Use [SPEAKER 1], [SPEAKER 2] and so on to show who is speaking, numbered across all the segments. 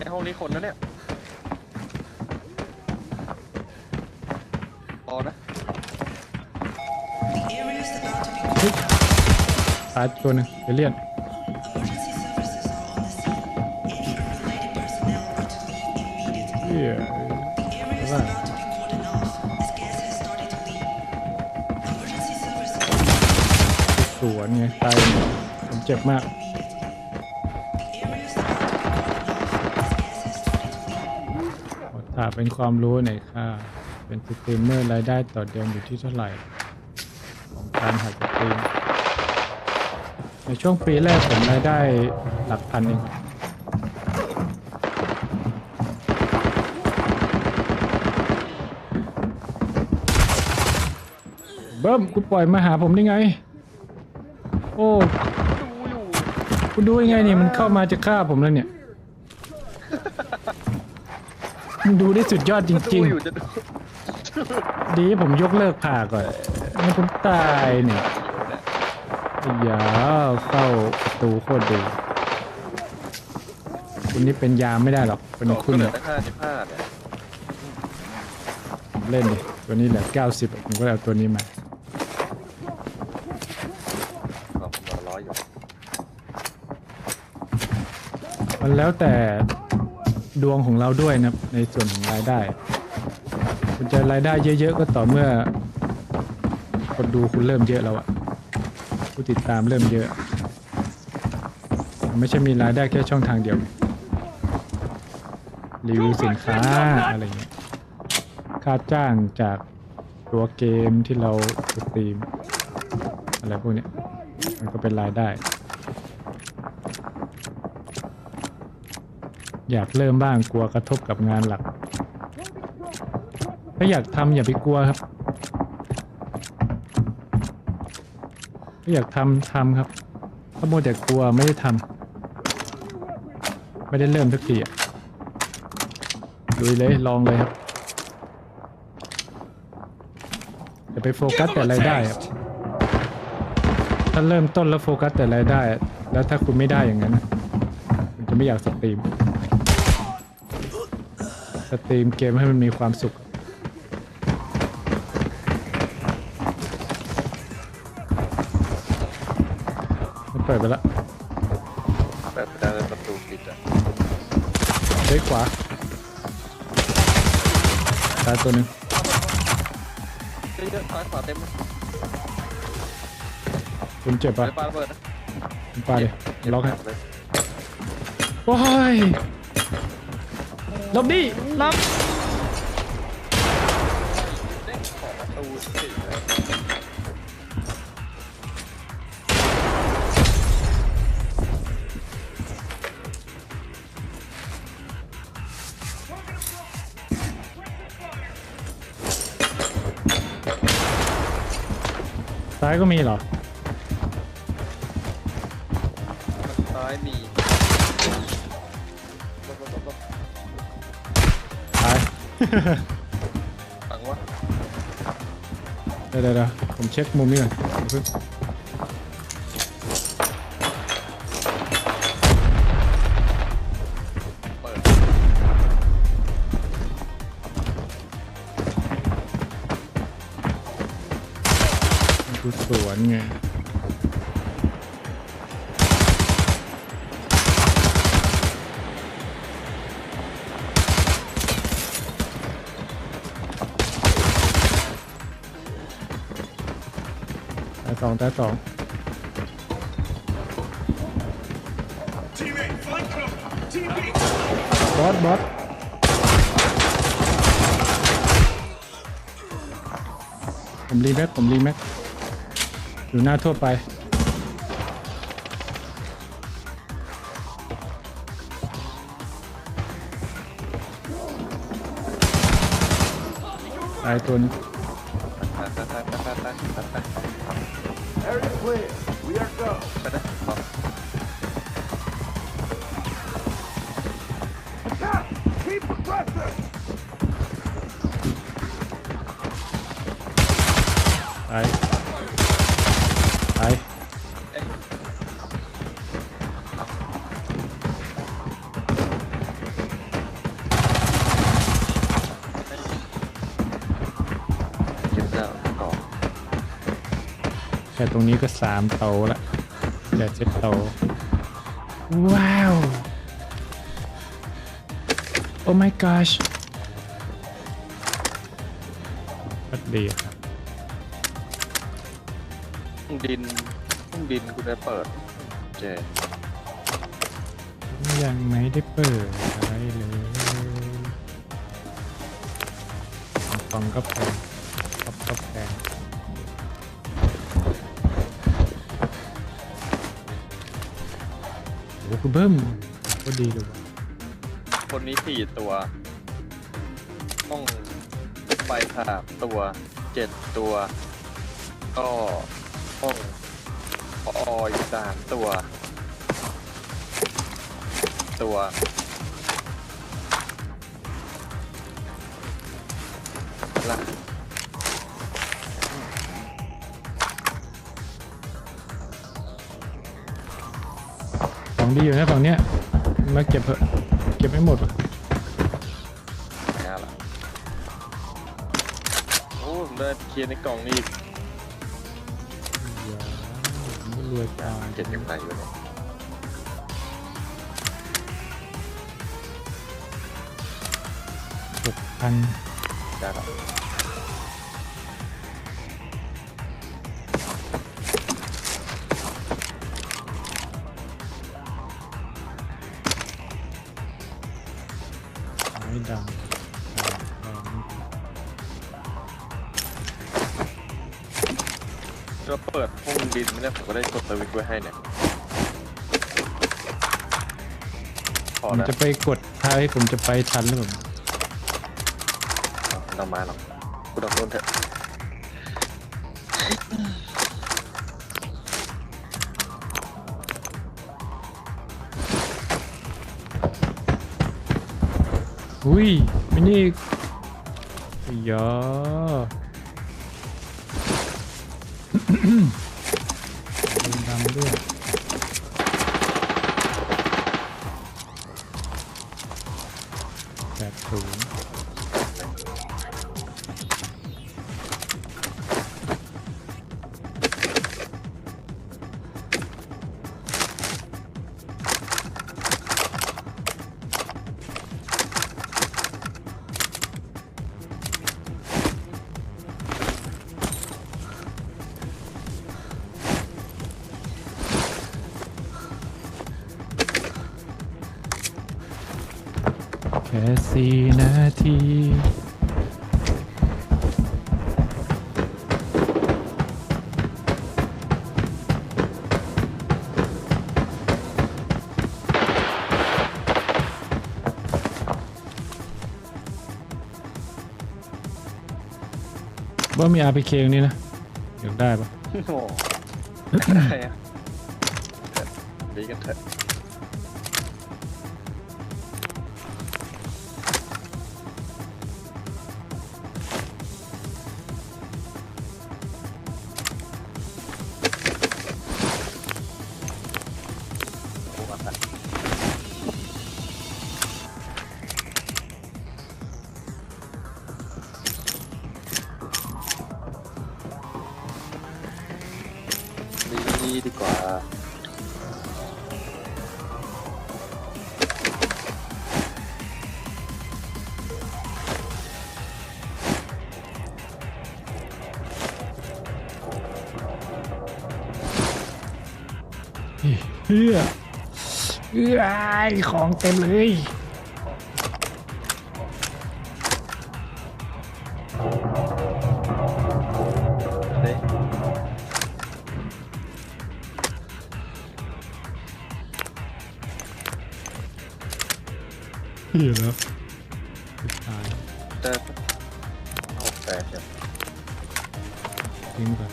[SPEAKER 1] ในห้องนี้คนนะเนี่ยรอนะ
[SPEAKER 2] ตายตัวหนึ่งเอเลียนเฮียว่าสวนไงตายผมเจ็บมากามเป็นความรู้หน่อยค่ะ เป็นสตรีมเมอร์รายได้ต่อเดือนอยู่ที่เท่าไหร่ ของการหัดสตรีม ในช่วงปีแรกผมรายได้หลักพันเองเบิ้มกูปล่อยมาหาผมได้ไง โอ้
[SPEAKER 1] ดูอยู่
[SPEAKER 2] คุณดูยังไงนี่มันเข้ามาจะฆ่าผมแล้วเนี่ย มัน ดูได้สุดยอดจ
[SPEAKER 1] ดู
[SPEAKER 2] ริง
[SPEAKER 1] อยู่จะดู
[SPEAKER 2] ๆดีผมยกเลิกผ่าก่อนไม่ผมตายเนี่ยไอ้ยาเข้าประตูโคตรดีคุณนี่เป็นยามไม่ได้หรอก เป็น
[SPEAKER 1] สอง
[SPEAKER 2] คุณ
[SPEAKER 1] เหลือ
[SPEAKER 2] เนี่ย
[SPEAKER 1] ตั้งห้าสิบห้าเนี่ย
[SPEAKER 2] เล่นดิตัวนี้เหลือ90ผมก็เลยเอาตัวนี้มา
[SPEAKER 1] รอผมรอร้อยอยู่
[SPEAKER 2] มันแล้วแต่ ดวงของเราด้วยนะในส่วนของรายได้ คุณจะรายได้เยอะๆก็ต่อเมื่อ คนดูคุณเริ่มเยอะแล้วอะผู้ติดตามเริ่มเยอะ ไม่ใช่มีรายได้แค่ช่องทางเดียวรีวิวสินค้าอะไรเงี้ยค่าจ้างจากตัวเกมที่เราสตรีม อะไรพวกเนี้ยมันก็เป็นรายได้ อยากเริ่มบ้างกลัวกระทบกับงานหลัก ถ้าอยากทำอย่าไปกลัวครับ ถ้าอยากทำทำครับ ถ้าโมวแต่กลัวไม่ได้ทำไม่ได้เริ่มสักทีอะลุยเลยลองเลยครับอย่าไปโฟกัสแต่รายได้ครับถ้าเริ่มต้นแล้วโฟกัสแต่รายได้ แล้วถ้าคุณไม่ได้อย่างนั้นคุณจะไม่อยากสตรีม สตรีมเกมให้มันมีความสุข มันเปิดไปแล้ว
[SPEAKER 1] เปิดไปได้เลยประตูปิดอะ
[SPEAKER 2] เฮ้ยขวาตายตัวหนึ่ง
[SPEAKER 1] เยอะๆซ้ายขวาเต็มเลย
[SPEAKER 2] คุณเจ็บ
[SPEAKER 1] ไป
[SPEAKER 2] ปะ
[SPEAKER 1] ปาระเบิดนะ
[SPEAKER 2] คุณปาดิล็อกให้
[SPEAKER 1] เลย
[SPEAKER 2] โอ้ย หลบดิรับ
[SPEAKER 1] เด้งขอบประตูสิ
[SPEAKER 2] ซ้ายก็มีเหรอ
[SPEAKER 1] ซ้ายมีา
[SPEAKER 2] ย
[SPEAKER 1] ฝังวะ
[SPEAKER 2] เดี๋ยวเดี๋ย สวนไงตายสองตาสองบอสบอสผมรีแม็กผมรีแม็กอยู่หน้าทั่วไปตายตัวนึง
[SPEAKER 1] ไปไปไปไปไปไปไป
[SPEAKER 3] Area clear. We are go.
[SPEAKER 1] ไปนะขอบ
[SPEAKER 3] Attack! Keep aggressive!
[SPEAKER 2] ต ตรงนี้ก็สามโตะละเดี๋ยวเจ็ดโตะว้าว โอ้ my gosh ก็ดีครับ
[SPEAKER 1] ดินดินกูได้เปิด เจ
[SPEAKER 2] ยังไม่ได้เปิดอะไรเลยฟองก็แพงท็อปก็แพง โอ้คุณเบิ้มก็ดีเลยว่ะ
[SPEAKER 1] คนนี้สี่ตัวห้องไปสามตัวเจ็ดตัว ก็ห้องพออีกสามตัว ตัวละ
[SPEAKER 2] ของดีอยู่นะฝั่งเนี้ยมาเก็บเถอะเก็บไม่หมดว่ะ
[SPEAKER 1] งานละโอ้ผมได้เคลียร์ในกล่องนี่อีก
[SPEAKER 2] อย่าไม่รวยจัง
[SPEAKER 1] เจ็ดยังไงอยู่เนี่ย
[SPEAKER 2] หกพัน
[SPEAKER 1] ได้ละ
[SPEAKER 2] ไม้ดำแพง
[SPEAKER 1] ก็เปิดห้องดินไม่ได้ผมก็ได้กดสวิตช์ไว้ให้เนี่ยพ
[SPEAKER 2] ผ
[SPEAKER 1] อ
[SPEAKER 2] ม
[SPEAKER 1] แล้ว
[SPEAKER 2] จะไปกดท้ายผมจะไปทันหรือเปล่า
[SPEAKER 1] ไม่ต้องมาหรอกกูต้องโดนเถอะ
[SPEAKER 2] อุ้ยมินี่อียาลืมดำด้วยแปดศูนย์ แค่สี่นาทีว่ามี RPK ตรงนี้นะอยากได้ปะ
[SPEAKER 1] โอ้โหได้อะดีกันเถอะ
[SPEAKER 2] เฮ้ยเอื้อไอของเต็มเลย
[SPEAKER 1] เด้
[SPEAKER 2] เฮียแล้วสุดท้าย
[SPEAKER 1] ได้หกแปดเนี่ย
[SPEAKER 2] ทิ้งก่อน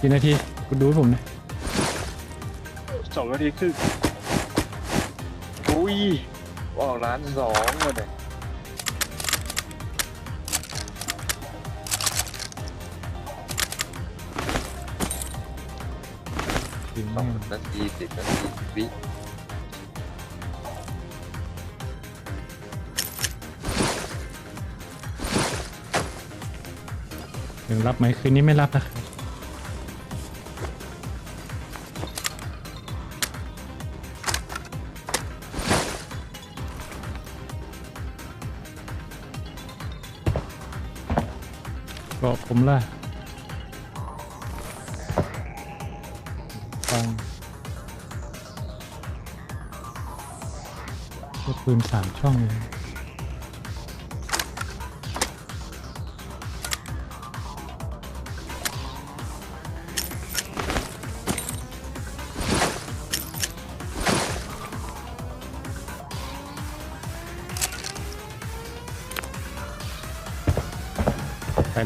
[SPEAKER 2] กี่นาที คุณดูให้ผมหนะ
[SPEAKER 1] สองนาทีครึ่งอุ้ยออกร้านสองเลยเนี่ย
[SPEAKER 2] ทิ้ง
[SPEAKER 1] สอง
[SPEAKER 2] แม่ง
[SPEAKER 1] นาทีสิบนาทีวิ
[SPEAKER 2] ถึงรับไหมคืนนี้ไม่รับนะครับ ผมล่ะฟังก็ปืนสามช่องเลย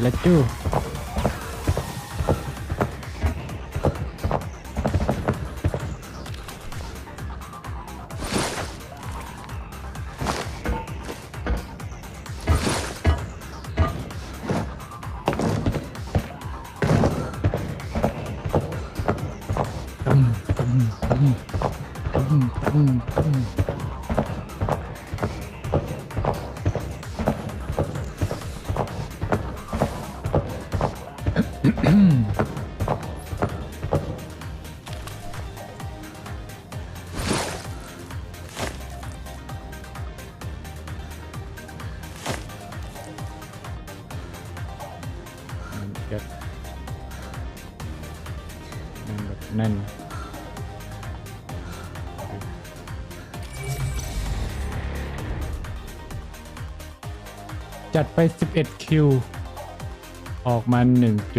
[SPEAKER 2] ไแกะนั่นจัดไป 11 คิว ออกมา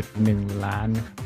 [SPEAKER 2] 1.1 ล้านนะครับ